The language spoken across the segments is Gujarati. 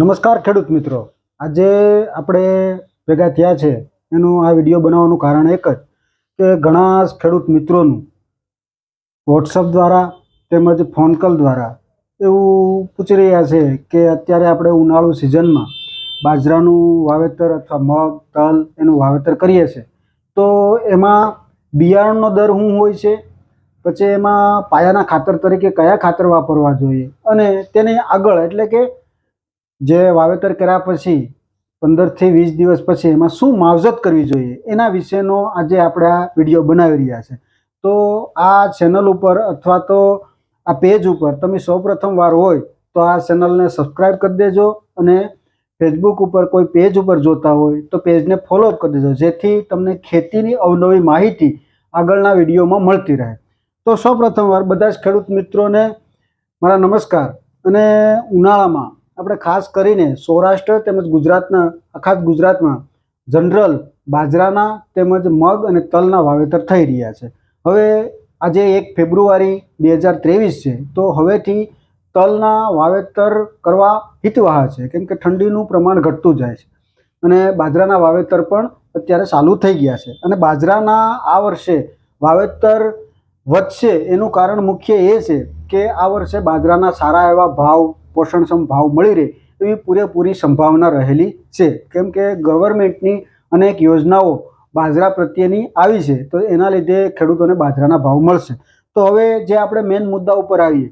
નમસ્કાર ખેડૂત મિત્રો. આજે આપણે ભેગા થયા છે. એનું આ વીડિયો બનાવવાનું કારણ એક જ કે ઘણા ખેડૂત મિત્રોનું વોટ્સઅપ દ્વારા તેમજ ફોન કોલ દ્વારા એવું પૂછી રહ્યા છે કે અત્યારે આપણે ઉનાળુ સિઝનમાં બાજરાનું વાવેતર અથવા મગ, તલ એનું વાવેતર કરીએ છીએ. તો એમાં બિયારણનો દર શું હોય છે? પછી એમાં પાયાના ખાતર તરીકે કયા ખાતર વાપરવા જોઈએ? અને તેની આગળ એટલે કે જે વાવેતર કર્યા પછી પંદરથી વીસ દિવસ પછી એમાં શું માવજત કરવી જોઈએ એના વિશેનો આજે આપણે આ વીડિયો બનાવી રહ્યા છે. તો આ ચેનલ ઉપર અથવા તો આ પેજ ઉપર તમે સૌપ્રથમ વાર હોય તો આ ચેનલને સબસ્ક્રાઈબ કરી દેજો અને ફેસબુક ઉપર કોઈ પેજ ઉપર જોતા હોય તો પેજને ફોલો કરી દેજો, જેથી તમને ખેતીની અવનવી માહિતી આગળના વિડીયોમાં મળતી રહે. તો સૌપ્રથમ વાર બધા જ ખેડૂત મિત્રોને મારા નમસ્કાર અને ઉનાળામાં આપણે ખાસ કરીને સૌરાષ્ટ્ર તેમજ ગુજરાતના, આખા ગુજરાતમાં જનરલ બાજરાના તેમજ મગ અને તલના વાવેતર થઈ રહ્યા છે. હવે આજે એક ફેબ્રુઆરી બે હજાર ત્રેવીસ છે, તો હવેથી તલના વાવેતર કરવા હિતવાહ છે, કેમ કે ઠંડીનું પ્રમાણ ઘટતું જાય છે. અને બાજરાના વાવેતર પણ અત્યારે ચાલુ થઈ ગયા છે. અને બાજરાના આ વર્ષે વાવેતર વધશે એનું કારણ મુખ્ય એ છે કે આ વર્ષે બાજરાના સારા એવા ભાવ પોષણક્ષમ ભાવ મળી રહે એવી પૂરેપૂરી સંભાવના રહેલી છે. કેમ કે ગવર્મેન્ટની અનેક યોજનાઓ બાજરા પ્રત્યેની આવી છે, તો એના લીધે ખેડૂતોને બાજરાના ભાવ મળશે. તો હવે જે આપણે મેઇન મુદ્દા ઉપર આવીએ,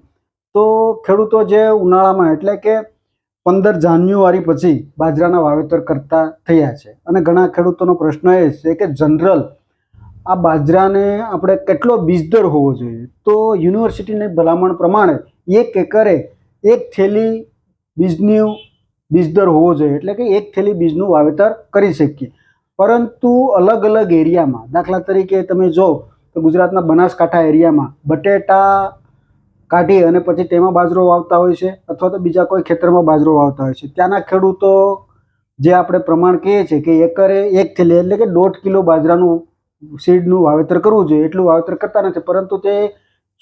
તો ખેડૂતો જે ઉનાળામાં, એટલે કે પંદર જાન્યુઆરી પછી બાજરાના વાવેતર કરતા થયા છે. અને ઘણા ખેડૂતોનો પ્રશ્ન એ છે કે જનરલ આ બાજરાને આપણે કેટલો બીજદર હોવો જોઈએ? તો યુનિવર્સિટીની ભલામણ પ્રમાણે એક એકરે એક થેલી બીજનું બીજદર હોવો જોઈએ. એટલે કે એક થેલી બીજનું વાવેતર કરી શકીએ. પરંતુ અલગ અલગ એરિયામાં, દાખલા તરીકે તમે જો તો ગુજરાતના બનાસકાંઠા એરિયામાં બટેટા કાઢી અને પછી તેમાં બાજરો વાવતા હોય છે અથવા તો બીજા કોઈ ખેતરમાં બાજરો વાવતા હોય છે. ત્યાંના ખેડૂતો જે આપણે પ્રમાણ કહીએ છીએ કે એકરે એક થેલી એટલે કે દોઢ કિલો બાજરાનું સીડનું વાવેતર કરવું જોઈએ. એટલું વાવેતર કરતા નથી પરંતુ તે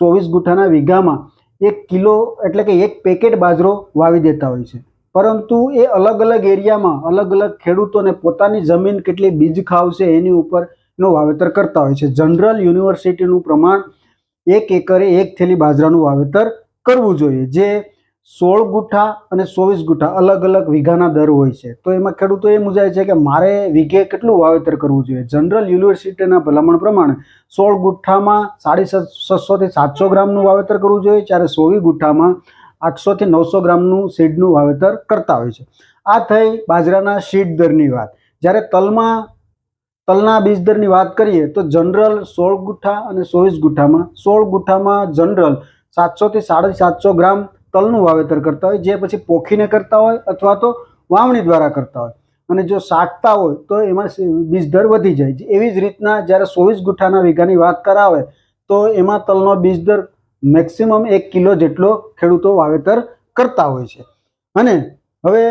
ચોવીસ ગુઠાના વીઘામાં એક કિલો એટલે કે એક પેકેટ બાજરો વાવી દેતા હોય છે. પરંતુ એ અલગ અલગ એરિયામાં અલગ અલગ ખેડૂતોને પોતાની જમીન કેટલી બીજ ખાવશે એની ઉપરનું વાવેતર કરતા હોય છે. જનરલ યુનિવર્સિટીનું પ્રમાણ એક એકરે એક થેલી બાજરાનું વાવેતર કરવું જોઈએ, જે સોળ ગુઠા અને ચોવીસ ગુઠા અલગ અલગ વીઘાના દર હોય છે. તો એમાં ખેડૂતો એ મુજાય છે કે મારે વીઘે કેટલું વાવેતર કરવું જોઈએ? જનરલ યુનિવર્સિટીના ભલામણ પ્રમાણે સોળ ગુઠ્ઠામાં સાડી છસોથી સાતસો ગ્રામનું વાવેતર કરવું જોઈએ, જ્યારે સોવી ગુઠ્ઠામાં આઠસોથી નવસો ગ્રામનું સીડનું વાવેતર કરતા હોય છે. આ થઈ બાજરાના સીડ દરની વાત. જ્યારે તલમાં, તલના બીજ દરની વાત કરીએ, તો જનરલ સોળ ગુઠ્ઠા અને ચોવીસ ગુઠ્ઠામાં સોળ ગુઠ્ઠામાં જનરલ સાતસોથી સાડી સાતસો ગ્રામ તલનું વાવેતર કરતા હોય, જે પછી પોખીને કરતા હોય અથવા તો વાવણી દ્વારા કરતા હોય. અને જો સાટતા હોય, તો એમાં બીજ દર વધી જાય એવી જ રીતના જ્યારે ચોવીસ ગુઠ્ઠાના વીઘાની વાત કરાવે, તો એમાં તલનો બીજ દર મેક્સિમમ એક કિલો જેટલો ખેડૂતો વાવેતર કરતા હોય છે. અને હવે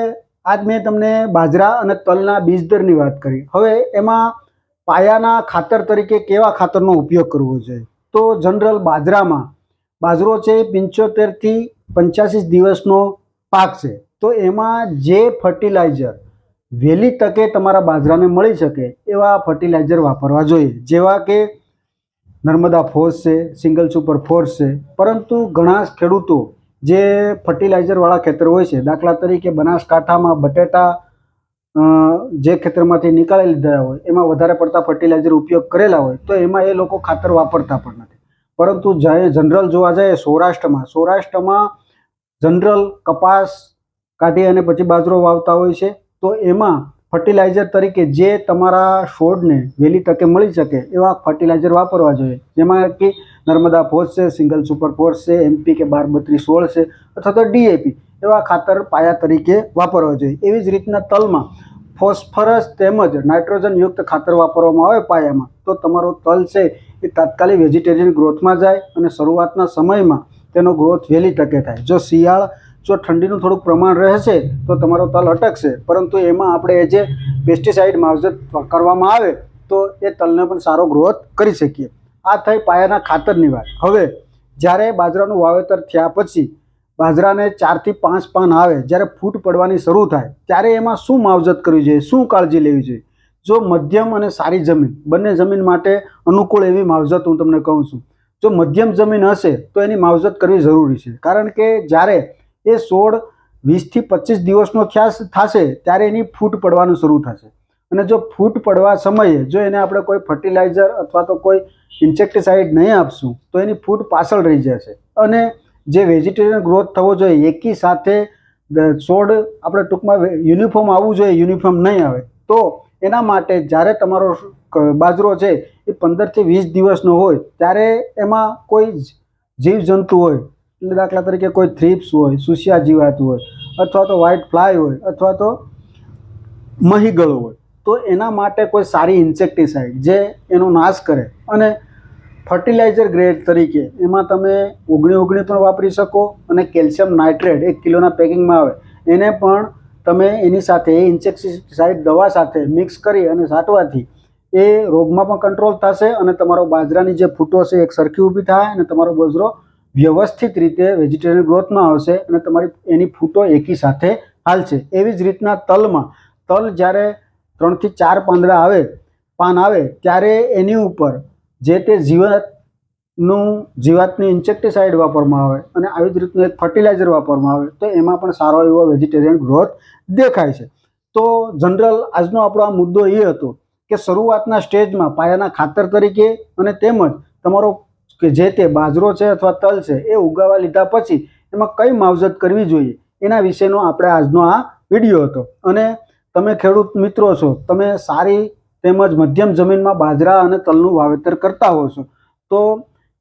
આજ મેં તમને બાજરા અને તલના બીજ દરની વાત કરી. હવે એમાં પાયાના ખાતર તરીકે કેવા ખાતરનો ઉપયોગ કરવો જોઈએ? તો જનરલ બાજરામાં બાજરો છે પંચોતેરથી પંચ્યાસી દિવસનો પાક છે. તો એમાં જે ફર્ટિલાઇઝર વહેલી તકે તમારા બાજરાને મળી શકે એવા ફર્ટિલાઇઝર વાપરવા જોઈએ. જેવા કે નર્મદા ફોર્સ છે, સિંગલ સુપર ફોર્સ છે. પરંતુ ઘણા ખેડૂતો જે ફર્ટિલાઇઝરવાળા ખેતર હોય છે, દાખલા તરીકે બનાસકાંઠામાં બટેટા જે ખેતરમાંથી નીકાળી લીધા હોય, એમાં વધારે પડતા ફર્ટિલાઇઝર ઉપયોગ કરેલા હોય, તો એમાં એ લોકો ખાતર વાપરતા પણ નથી. પરંતુ જ્યારે જનરલ જોવા જાય સૌરાષ્ટ્રમાં સૌરાષ્ટ્રમાં જનરલ કપાસ કાઢી અને પછી બાજરો વાવતા હોય છે, તો એમાં ફર્ટિલાઇઝર તરીકે જે તમારા છોડને વહેલી તકે મળી શકે એવા ફર્ટિલાઇઝર વાપરવા જોઈએ. જેમાં કે નર્મદા ફોર્સ છે, સિંગલ સુપર ફોર્સ છે, એમપી કે બાર બત્રીસ સોળ છે, અથવા તો ડીએપી એવા ખાતર પાયા તરીકે વાપરવા જોઈએ. એવી જ રીતના તલમાં ફોસ્ફરસ તેમજ નાઇટ્રોજનયુક્ત ખાતર વાપરવામાં આવે પાયામાં. તો તમારો તલ છે એ તાત્કાલિક વેજીટેરિયન ગ્રોથમાં જાય અને શરૂઆતના સમયમાં તેનો ગ્રોથ વહેલી તકે થાય. જો શિયાળ, જો ઠંડીનું થોડુંક પ્રમાણ રહેશે, તો તમારો તલ અટકશે. પરંતુ એમાં આપણે એ જે પેસ્ટિસાઇડ માવજત કરવામાં આવે, તો એ તલને પણ સારો ગ્રોથ કરી શકીએ. આ થઈ પાયાના ખાતરની વાત. હવે, જ્યારે બાજરાનું વાવેતર થયા પછી બાજરાને ચારથી પાંચ પાન આવે, જ્યારે ફૂટ પડવાની શરૂ થાય, ત્યારે એમાં શું માવજત કરવી જોઈએ? શું કાળજી લેવી જોઈએ? જો મધ્યમ અને સારી જમીન, બંને જમીન માટે અનુકૂળ એવી માવજત હું તમને કહું છું. જો મધ્યમ જમીન હશે, તો એની માવજત કરવી જરૂરી છે. કારણ કે જ્યારે એ છોડ વીસથી પચીસ દિવસનો થશે, ત્યારે એની ફૂટ પડવાનું શરૂ થશે. અને જો ફૂટ પડવા સમયે, જો એને આપણે કોઈ ફર્ટિલાઇઝર અથવા તો કોઈ ઇન્સેક્ટિસાઇડ નહીં આપશું, તો એની ફૂટ પાછળ રહી જશે. અને જે વેજીટેરિયન ગ્રોથ થવો જોઈએ, એકી સાથે છોડ આપણે ટૂંકમાં યુનિફોર્મ આવવું જોઈએ, યુનિફોર્મ નહીં આવે, તો એના માટે જ્યારે તમારો બાજરો છે એ પંદરથી વીસ દિવસનો હોય, ત્યારે એમાં કોઈ જીવજંતુ હોય, એટલે દાખલા તરીકે કોઈ થ્રીપ્સ હોય, સુસિયા જીવાત હોય, અથવા તો વ્હાઇટ ફ્લાય હોય, અથવા તો મહીગળો હોય, તો એના માટે કોઈ સારી ઇન્સેક્ટિસાઇડ જે એનો નાશ કરે. અને ફર્ટિલાઇઝર ગ્રેડ તરીકે એમાં તમે ઓગણી ઓગણી પણ વાપરી શકો અને કેલ્શિયમ નાઇટ્રેટ એક કિલોના પેકિંગમાં આવે. એને પણ તમે એની સાથે એ ઇન્સેક્ટિસાઇડ દવા સાથે મિક્સ કરી અને છાંટવાથી એ રોગમાં પણ કંટ્રોલ થશે અને તમારો બાજરાની જે ફૂટો છે એક સરખી ઊભી થાય અને તમારો બાજરો વ્યવસ્થિત રીતે વેજીટેરિયન ગ્રોથમાં આવશે અને તમારી એની ફૂટો એકી સાથે હાલશે. એવી જ રીતના તલમાં, તલ જ્યારે ત્રણથી ચાર પાંદડા આવે, પાન આવે, ત્યારે એની ઉપર જે તે જીવાતનું જીવાતની ઇન્સેક્ટિસાઇડ વાપરવામાં આવે અને આવી જ રીતનું એક ફર્ટિલાઇઝર વાપરવામાં આવે, તો એમાં પણ સારો એવો વેજીટેરિયન ગ્રોથ દેખાય છે. તો જનરલ આજનો આપણો આ મુદ્દો એ હતો કે શરૂઆતના સ્ટેજમાં પાયાના ખાતર તરીકે અને તેમજ તમારો કે જે તે બાજરો છે અથવા તલ છે એ ઉગાવા લીધા પછી એમાં કઈ માવજત કરવી જોઈએ એના વિશેનો આપણે આજનો આ વીડિયો હતો. અને તમે ખેડૂત મિત્રો છો, તમે સારી તેમજ મધ્યમ જમીનમાં બાજરા અને તલનું વાવેતર કરતા હો છો, તો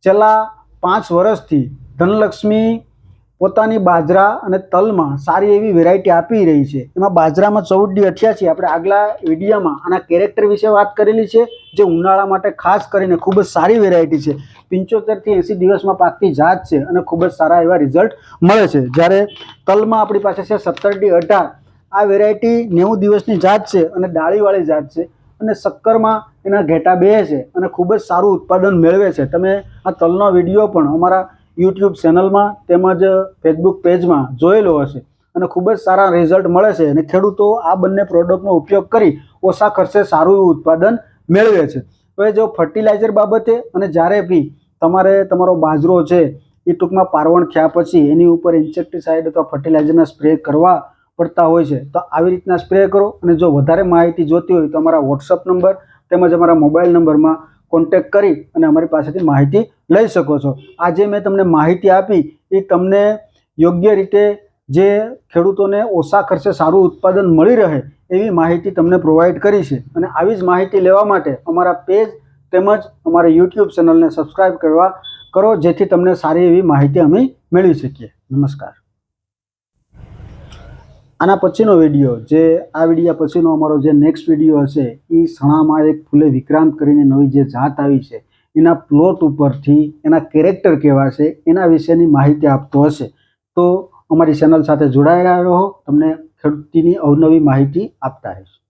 છેલ્લા પાંચ વર્ષથી ધનલક્ષ્મી પોતાની બાજરા અને તલમાં સારી એવી વેરાયટી આપી રહી છે. એમાં બાજરામાં ચૌદ અઠ્યાસી. આપણે આગલા વિડીયામાં આના કેરેક્ટર વિશે વાત કરેલી છે, જે ઉનાળા માટે ખાસ કરીને ખૂબ જ સારી વેરાયટી છે. પંચોતેરથી એંસી દિવસમાં પાકતી જાત છે અને ખૂબ જ સારા એવા રિઝલ્ટ મળે છે. જ્યારે તલમાં આપણી પાસે છે સત્તર ડી અઢાર. આ વેરાયટી નેવું દિવસની જાત છે અને ડાળીવાળી જાત છે. અને શક્કરમાં એના ઘેટા બે છે અને ખૂબ જ સારું ઉત્પાદન મેળવે છે. તમે આ તલનો વીડિયો પણ અમારા યુટ્યુબ ચેનલમાં તેમજ ફેસબુક પેજમાં જોયેલો હશે અને ખૂબ જ સારા રિઝલ્ટ મળે છે અને ખેડૂતો આ બંને પ્રોડક્ટનો ઉપયોગ કરી ઓછા ખર્ચે સારું એવું ઉત્પાદન મેળવે છે. હવે જો ફર્ટિલાઇઝર બાબતે અને જ્યારે બી તમારે તમારો બાજરો છે એ ટૂંકમાં પારવણ થયા પછી એની ઉપર ઇન્સેક્ટિસાઇડ અથવા ફર્ટિલાઇઝરના સ્પ્રે કરવા પડતા હોય છે. તો આવી રીતના સ્પ્રે કરો અને જો વધારે માહિતી જોતી હોય તો અમારા વોટ્સઅપ નંબર તેમજ અમારા મોબાઈલ નંબરમાં કોન્ટેક કરી અને અમારી પાસેથી માહિતી લઈ શકો છો. આજે મેં તમને માહિતી આપી એ તમને યોગ્ય રીતે જે ખેડૂતોને ઓછા ખર્ચે સારું ઉત્પાદન મળી રહે એવી માહિતી તમને પ્રોવાઈડ કરી છે. અને આવી જ માહિતી લેવા માટે અમારા પેજ તેમજ અમારા યુટ્યુબ ચેનલને સબસ્ક્રાઈબ કરવા કરો જેથી તમને સારી એવી માહિતી અમે મેળવી શકીએ. નમસ્કાર. આના પછીનો વીડિયો, જે આ વિડીયા પછીનો અમારો જે નેક્સ્ટ વીડિયો હશે એ સણામાં એક ફૂલે વિક્રાંત કરીને નવી જે જાત આવી છે, એના પ્લોટ ઉપરથી એના કેરેક્ટર કેવા છે એના વિશેની માહિતી આપતો હશે. તો અમારી ચેનલ સાથે જોડાયેલા રહો, તમને ખેડૂતીની અવનવી માહિતી આપતા રહીશું.